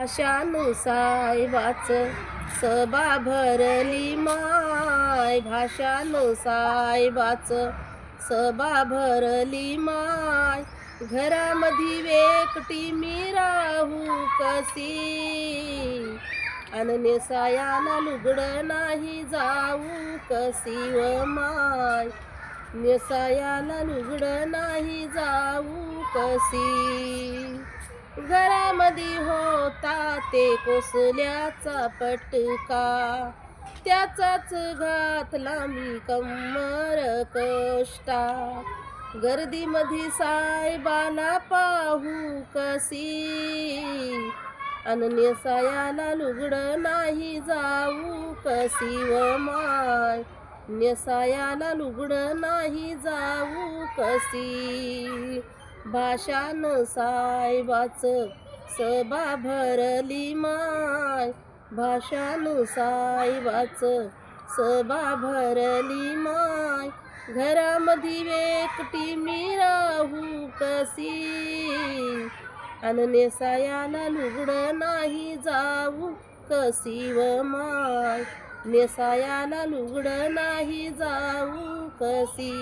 भाषानु वाच सभा भरली माय. भाषानु साहेबाच सभा भरली माय. घरामधी वेकटी मी राहू कसी अनन्य सायाला लुगड नाही जाऊ कसी व माय? नेसायाला लुगड नाही जाऊ कसी घरामध्ये होता ते कोसल्याचा पटका. त्याचाच घातला मी कमर कष्टा. गर्दीमध्ये साहेबाला पाहू कसी अनन्य सायाला लुगडं नाही जाऊ कसी व माय? नेसायाला लुगडं नाही जाऊ कसी भाषान साहेबाच सभा भरली माय. भाषान साहेबाच सभा भरली माय. घरामध्ये वेकटी मी राहू कसी अनने सायाला लुगडं नाही जाऊ कसी व माय? नेसायाला लुगडं नाही जाऊ कशी?